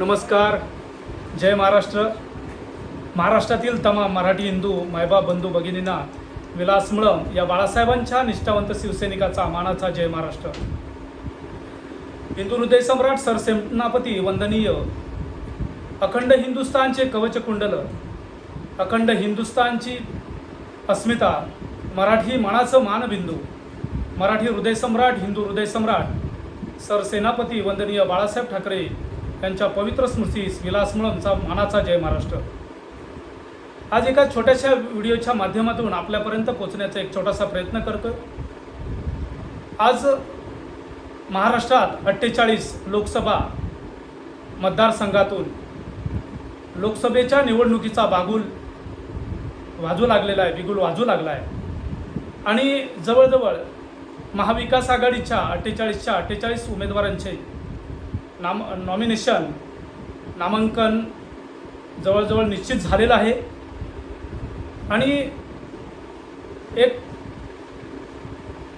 नमस्कार. जय महाराष्ट्र. महाराष्ट्रातील तमाम मराठी हिंदू मायबाप बंधू भगिनींना विलास मळम या बाळासाहेबांच्या निष्ठावंत शिवसैनिकाचा मानाचा जय महाराष्ट्र. हिंदू हृदय सम्राट सरसेनापती वंदनीय अखंड हिंदुस्थानचे कवच कुंडल अखंड हिंदुस्थानची अस्मिता मराठी मानाचं मानबिंदू मराठी हृदय सम्राट हिंदू हृदय सम्राट सरसेनापती वंदनीय बाळासाहेब ठाकरे त्यांच्या पवित्र स्मृतीस विलासमळमचा मानाचा जय महाराष्ट्र. आज एका छोट्याशा व्हिडिओच्या माध्यमातून आपल्यापर्यंत पोहोचण्याचा एक छोटासा प्रयत्न करतो आज महाराष्ट्रात अठ्ठेचाळीस लोकसभा मतदारसंघातून लोकसभेच्या निवडणुकीचा बागुल वाजू लागलेला आहे बिगुल वाजू लागला आहे. आणि जवळजवळ महाविकास आघाडीच्या अठ्ठेचाळीसच्या अठ्ठेचाळीस उमेदवारांचे नाम नॉमिनेशन नामांकन जवळजवळ निश्चित झालेलं आहे. आणि एक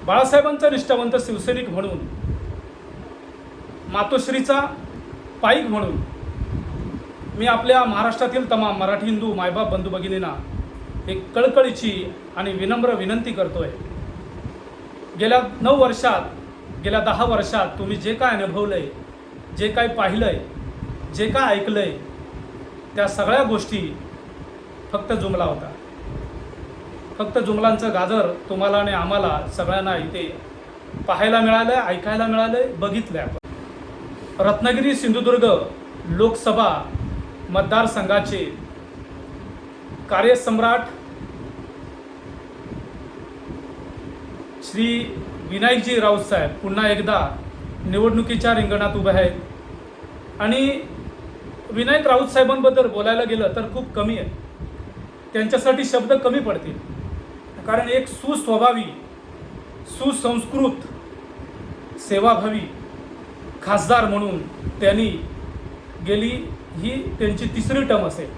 बाळासाहेबांचा निष्ठावंत शिवसैनिक म्हणून मातोश्रीचा पाईक म्हणून मी आपल्या महाराष्ट्रातील तमाम मराठी हिंदू मायबाप बंधू भगिनींना एक कळकळीची आणि विनम्र विनंती करतोय. गेल्या नऊ वर्षात गेल्या दहा वर्षात तुम्ही जे काय अनुभवलं आहे जे काय पाहिलंय जे काय ऐकलंय त्या सगळ्या गोष्टी फक्त जुमला होता. फक्त जुमलांचं गाजर तुम्हाला आणि आम्हाला सगळ्यांना इथे पाहायला मिळालं ऐकायला मिळालं बघितलं आपण. रत्नागिरी सिंधुदुर्ग लोकसभा मतदारसंघाचे कार्यसम्राट श्री विनायकजी राऊत साहेब पुन्हा एकदा निवडणुकीच्या रिंगणात उभे आहेत. आणि विनायक राऊत साहेबांबद्दल बोलायला गेलं तर खूप कमी आहे. त्यांच्यासाठी शब्द कमी पडतील. कारण एक सुस्वभावी सुसंस्कृत सेवाभावी खासदार म्हणून त्यांनी गेली ही त्यांची तिसरी टर्म असेल.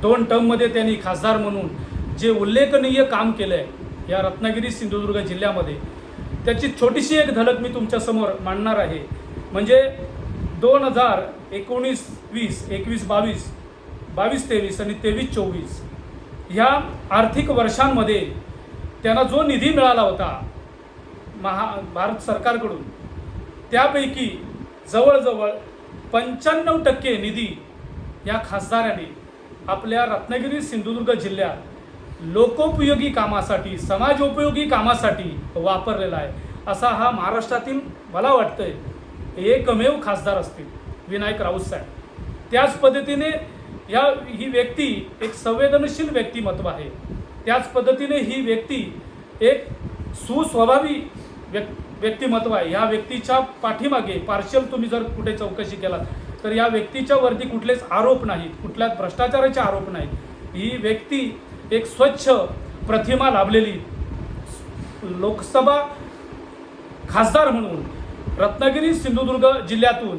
दोन टर्ममध्ये त्यांनी खासदार म्हणून जे उल्लेखनीय काम केलं आहे या रत्नागिरी सिंधुदुर्ग जिल्ह्यामध्ये. त्याची छोटीशी एक झलक मी तुमच्यासमोर मांडणार आहे. म्हणजे दोन हजार एकोणीस वीस एकवीस बावीस बावीस तेवीस आणि तेवीस चोवीस ह्या आर्थिक वर्षांमध्ये त्यांना जो निधी मिळाला होता महा भारत सरकारकडून त्यापैकी जवळजवळ पंच्याण्णव टक्के निधी या खासदाराने आपल्या रत्नागिरी सिंधुदुर्ग जिल्ह्यात लोकोपयोगी कामासाठी समाजोपयोगी कामासाठी वापरलेला आहे. असा हा महाराष्ट्रातील मला वाटतंय एकमेव खासदार असतील विनायक राऊत साहेब. त्याच पद्धतीने या ही व्यक्ती एक संवेदनशील व्यक्तिमत्व आहे. त्याच पद्धतीने ही व्यक्ती एक सुस्वभावी व्यक् व्यक्तिमत्व आहे. ह्या व्यक्तीच्या पाठीमागे पार्शल तुम्ही जर कुठे चौकशी केलात तर या व्यक्तीच्या वरती कुठलेच आरोप नाहीत कुठल्याच भ्रष्टाचाराचे आरोप नाहीत. ही व्यक्ती एक स्वच्छ प्रतिमा लाभलेली लोकसभा खासदार म्हणून रत्नागिरी सिंधुदुर्ग जिल्ह्यातून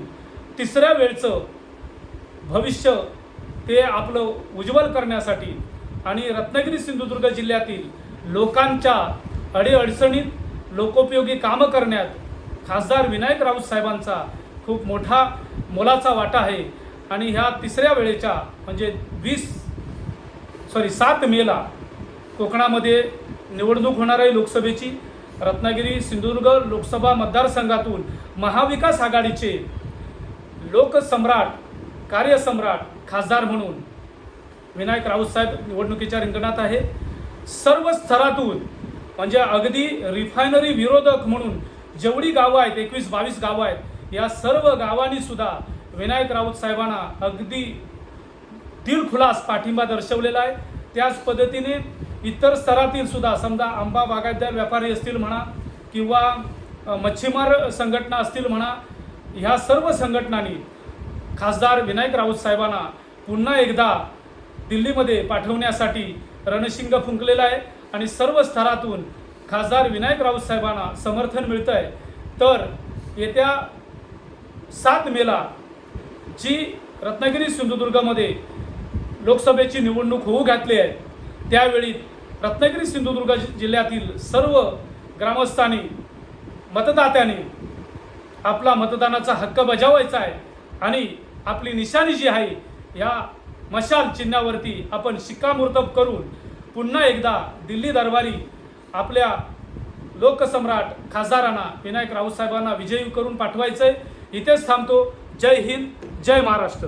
तिसऱ्या वेळचं भविष्य ते आपलं उज्ज्वल करण्यासाठी आणि रत्नागिरी सिंधुदुर्ग जिल्ह्यातील लोकांच्या अडीअडचणीत लोकोपयोगी कामं करण्यात खासदार विनायक राऊत साहेबांचा खूप मोठा मोलाचा वाटा आहे. आणि ह्या तिसऱ्या वेळेच्या म्हणजे वीस सॉरी सात मेला कोकणामध्ये निवडणूक होणार आहे लोकसभेची. रत्नागिरी सिंधुदुर्ग लोकसभा मतदारसंघातून महाविकास आघाडीचे लोकसम्राट कार्यसम्राट खासदार म्हणून विनायक राऊत साहेब निवडणुकीच्या रिंगणात आहे. सर्व स्तरातून म्हणजे अगदी रिफायनरी विरोधक म्हणून जेवढी गावं आहेत एकवीस बावीस गावं आहेत या सर्व गावांनीसुद्धा विनायक राऊत साहेबांना अगदी दिलखुलास पाठिंबा दर्शवलेला आहे. त्याच पद्धतीने इतर स्तरातील सुद्धा समजा आंबा बागायतदार व्यापारी असतील म्हणा किंवा मच्छीमार संघटना असतील म्हणा ह्या सर्व संघटनांनी खासदार विनायक राऊत साहेबांना पुन्हा एकदा दिल्लीमध्ये पाठवण्यासाठी रणशिंग फुंकलेला आहे आणि सर्व स्तरातून खासदार विनायक राऊत साहेबांना समर्थन मिळतं आहे तर येत्या सात मेला जी रत्नागिरी सिंधुदुर्गमध्ये लोकसभेची निवडणूक होऊ घातली आहे. त्यावेळी रत्नागिरी सिंधुदुर्ग जिल्ह्यातील सर्व ग्रामस्थांनी मतदात्यांनी आपला मतदानाचा हक्क बजावायचा आहे आणि आपली निशाणी जी आहे या मशाल चिन्हावरती आपण शिक्कामोर्तब करून पुन्हा एकदा दिल्ली दरबारी आपल्या लोकसम्राट खासदारांना विनायक राऊतसाहेबांना विजयी करून पाठवायचं आहे इथेच थांबतो. जय हिंद जय महाराष्ट्र.